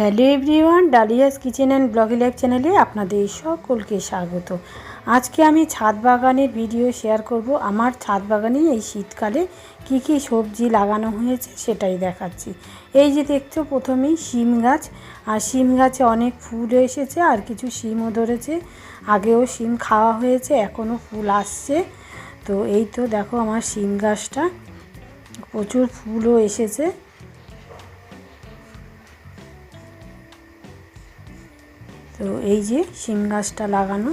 Hello everyone, Dalia's kitchen and ব্লগিলাইক চ্যানেলে আপনাদের সকলকে স্বাগত। আজকে আমি ছাদ বাগানের ভিডিও শেয়ার করব। আমার ছাদ বাগানে এই শীতকালে কি কি সবজি লাগানো হয়েছে সেটাই দেখাচ্ছি। এই যে দেখছ প্রথমেই শিম গাছ, আর শিম গাছে অনেক ফুল এসেছে, আর কিছু শিমও ধরেছে। আগেও শিম খাওয়া হয়েছে এখনও ফুল আসছে। তো এই তো দেখো আমার শিম গাছটা, প্রচুর ফুলও এসেছে। তো এই যে শিম গাছটা লাগানো।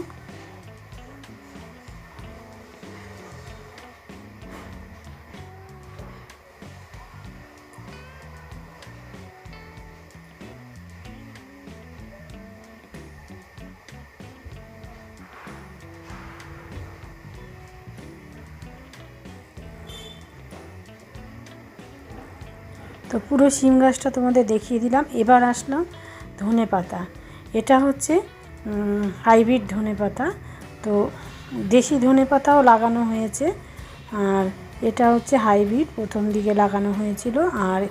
তো পুরো শিম গাছটা তোমাদের দেখিয়ে দিলাম। এবার আসলাম ধনে পাতা এটা হচ্ছে হাইব্রিড ধনে পাতা তো দেশি ধনে পাতাও লাগানো হয়েছে, আর এটা হচ্ছে হাইব্রিড, প্রথম দিকে লাগানো হয়েছিল, আর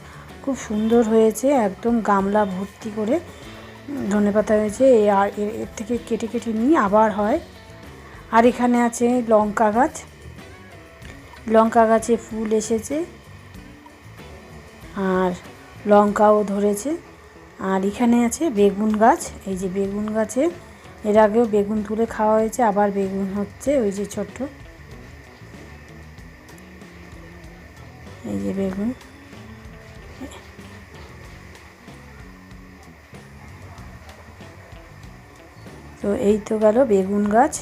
খুব সুন্দর হয়েছে, একদম গামলা ভর্তি করে ধনে পাতা হয়েছে আর এর থেকে কেটে কেটে নিয়ে আবার হয়। আর এখানে আছে লঙ্কা গাছ, লঙ্কা গাছে ফুল এসেছে, আর লঙ্কাও ধরেছে। আর এখানে আছে বেগুন গাছ। এই যে বেগুন গাছে, এর আগেও বেগুন তুলে খাওয়া হয়েছে, আবার বেগুন হচ্ছে ওই যে ছোট্ট। এই যে বেগুন। তো এই তো গেল বেগুন গাছ।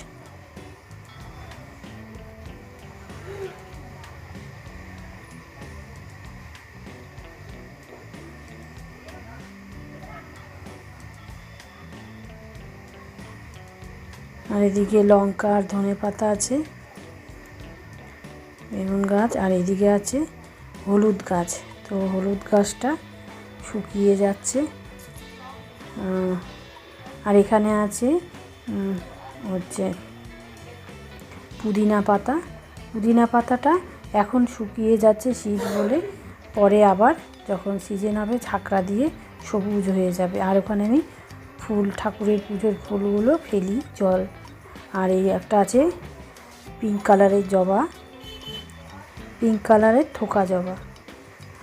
আর এদিকে লঙ্কা আর ধনে পাতা আছে, বেগুন গাছ, আর এদিকে আছে হলুদ গাছ। তো হলুদ গাছটা শুকিয়ে যাচ্ছে। আর এখানে আছে হচ্ছে পুদিনা পাতা। পুদিনা পাতাটা এখন শুকিয়ে যাচ্ছে শীত বলে, পরে আবার যখন সিজন হবে ঝাঁকড়া দিয়ে সবুজ হয়ে যাবে। আর ওখানে আমি ফুল, ঠাকুরের পুজোর ফুলগুলো ফেলি জল। আর এই একটা আছে পিঙ্ক কালারের জবা। পিঙ্ক কালারের থোকা জবা।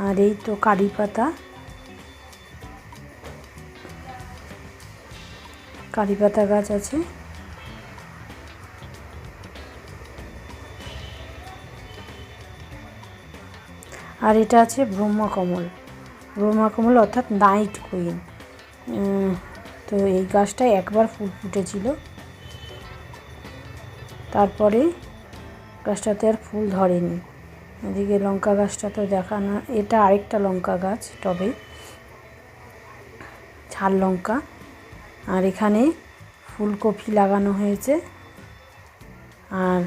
আর এই তো কারি পাতা। কারি পাতা গাছ আছে। আর এটা আছে ব্রহ্মকমল। ব্রহ্মকমল অর্থাৎ নাইট কুইন তো এই গাছটা একবার ফুল ফুটেছিল। তারপরে গাছটাতে আর ফুল ধরেনি। এদিকে লঙ্কা গাছটা তো দেখানো, এটা আরেকটা লঙ্কা গাছ টবে ঝাল লঙ্কা। আর এখানে ফুলকপি লাগানো হয়েছে। আর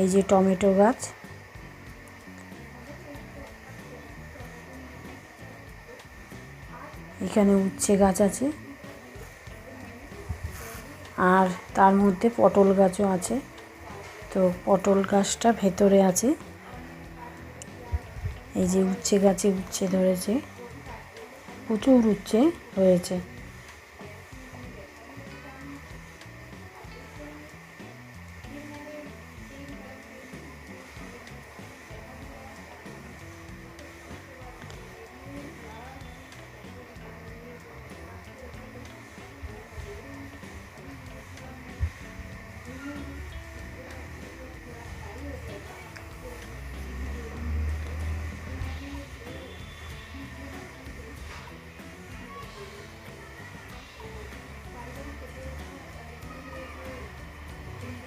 এই যে টমেটো গাছ। এখানে উচ্ছে গাছ আছে। আর তার মধ্যে পটল গাছও আছে। তো পটল গাছটা ভেতরে আছে। এই যে উচ্ছে গাছে উচ্ছে ধরেছে। প্রচুর উচ্ছে হয়েছে।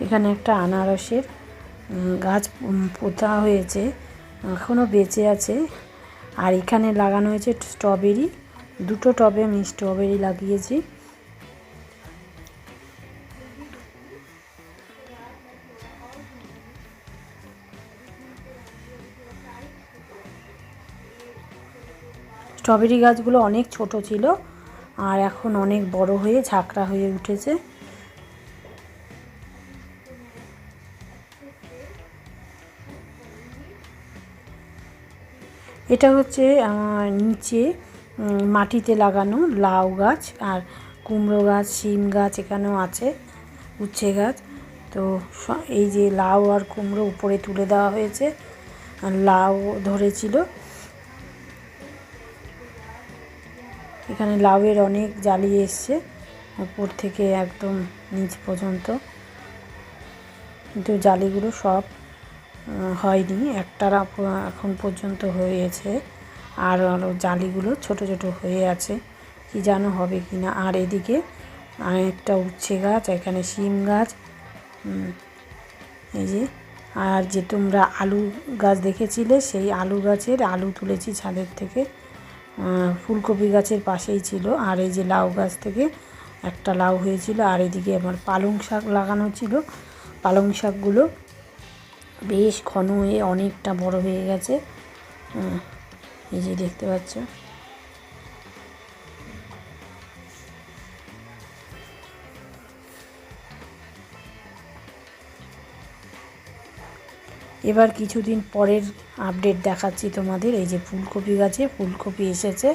এখানে একটা আনারসের গাছ পোতা হয়েছে এখনও বেঁচে আছে। আর এখানে লাগানো হয়েছে স্ট্রবেরি, দুটো টবে আমি স্ট্রবেরি লাগিয়েছি। স্ট্রবেরি গাছগুলো অনেক ছোট ছিল, আর এখন অনেক বড় হয়ে ঝাঁকড়া হয়ে উঠেছে। এটা হচ্ছে নিচে মাটিতে লাগানো লাউ গাছ আর কুমড়ো গাছ, শিম গাছ এখানেও আছে, উচ্ছে গাছ। তো এই যে লাউ আর কুমড়ো উপরে তুলে দেওয়া হয়েছে, আর লাউ ধরেছিল। এখানে লাউয়ের অনেক জালি এসছে, উপর থেকে একদম নিচ পর্যন্ত। কিন্তু জালিগুলো সব হয়নি। একটারা এখন পর্যন্ত হয়েছে। আর আরও জালিগুলো ছোট ছোট হয়ে আছে। কি জানো হবে কি না? আর এদিকে একটা উচ্ছে গাছ, এখানে শিম গাছ। এই যে, আর যে তোমরা আলু গাছ দেখেছিলে, সেই আলু গাছের আলু তুলেছি ছাদের থেকে। ফুলকপি গাছের পাশেই ছিল। আর এই যে লাউ গাছ থেকে একটা লাউ হয়েছিল। আর এদিকে আমার পালং শাক লাগানো ছিল। পালং শাকগুলো বেশ ঘন হয়ে অনেকটা বড় হয়ে গেছে। এই যে দেখতে পাচ্ছ। এবার কিছুদিন পরের আপডেট দেখাচ্ছি তোমাদের। এই যে ফুলকপি গাছে ফুলকপি এসেছে।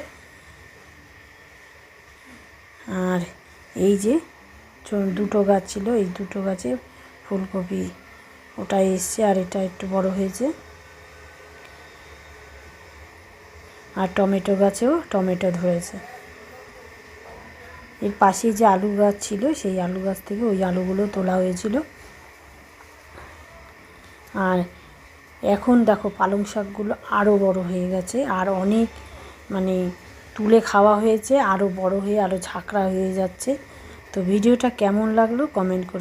আর এই যে দুটো গাছ ছিল, এই দুটো গাছে ফুলকপি ওটা এসছে আর এটা একটু বড় হয়েছে। আর টমেটো গাছেও টমেটো ধরেছে। এর পাশে যে আলু গাছ ছিল, সেই আলু গাছ থেকে ওই আলুগুলো তোলা হয়েছিল। আর এখন দেখো পালং শাকগুলো আরও বড় হয়ে গেছে, আর অনেক মানে তুলে খাওয়া হয়েছে আরও বড় হয়ে আরও ঝাঁকড়া হয়ে যাচ্ছে। তো ভিডিওটা কেমন লাগল কমেন্ট করে